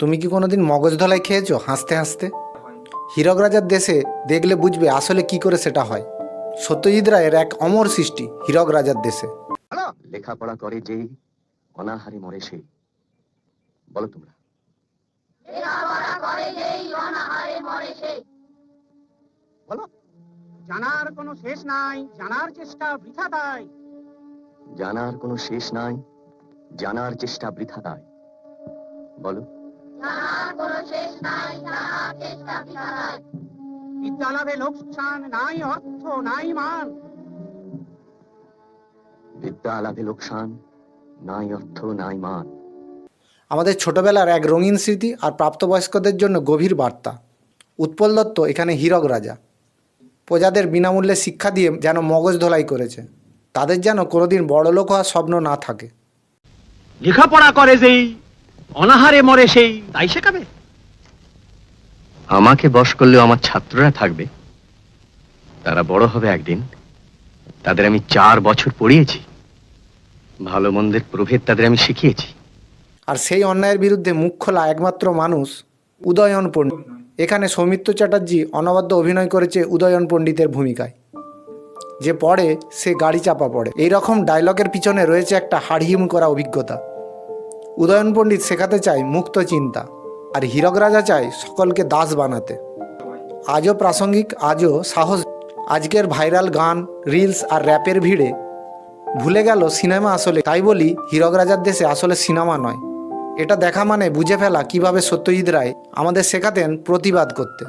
তুমি কি কোনোদিন মগজ ধলাই খেয়েছো? হাসতে হাসতে? হীরক রাজার দেশে দেখলে বুঝবে আসলে কি করে সেটা হয়। সত্যজিৎ রায়ের এক অমর সৃষ্টি হীরক রাজার দেশে লেখাপড়া করে যেই অনাহারে মরে সেই। বলো তোমরা। বলো। জানার কোনো শেষ নাই জানার চেষ্টা বৃথা তাই। জানার কোনো শেষ নাই জানার চেষ্টা বৃথা দায় বলো। বিদ্যা লাভে লোকসান নাই অর্থ নাই মান। বিদ্যা লাভে লোকসান নাই অর্থ নাই মান। আমাদের ছোটবেলার এক রঙিন স্মৃতি আর প্রাপ্তবয়স্কদের জন্য গভীর বার্তা। উৎপল দত্ত এখানে হীরক রাজা। প্রজাদের বিনামূল্যে শিক্ষা দিয়ে যেন মগজ ধোলাই করেছে। তাদের যেন কোনোদিন বড়লোক হওয়ার স্বপ্ন না থাকে। লেখাপড়া করে যেই অনাহারে মরে সেই তাই শেখাবে? আমাকে বশ করলেও আমার ছাত্ররা থাকবে। তারা বড় হবে একদিন। তাদের আমি চার বছর পড়িয়েছি। ভালো মন্দের প্রভেদ তাদের আমি শিখিয়েছি। আর সেই অন্যায়ের বিরুদ্ধে মুখ খোলা একমাত্র মানুষ উদয়ন পণ্ডিত। এখানে সৌমিত্র চ্যাটার্জি অনবদ্য অভিনয় করেছে উদয়ন পণ্ডিতের ভূমিকায়। যে পড়ে সে গাড়ি চাপা পড়ে। এই রকম ডায়লগের পিছনে রয়েছে একটা হাড়হিম করা অভিজ্ঞতা। উদয়ন পণ্ডিত শেখাতে চায় মুক্ত চিন্তা, আর হীরক রাজা চায় সকলকে দাস বানাতে। আজও প্রাসঙ্গিক, আজও সাহস। আজকের ভাইরাল গান, রিলস আর র্যাপের ভিড়ে ভুলে গেল সিনেমা আসলে। তাই বলি, হীরক রাজার দেশে আসলে সিনেমা নয়। এটা দেখা মানে বুঝে ফেলা কীভাবে সত্যজিৎ রায় আমাদের শেখাতেন প্রতিবাদ করতে।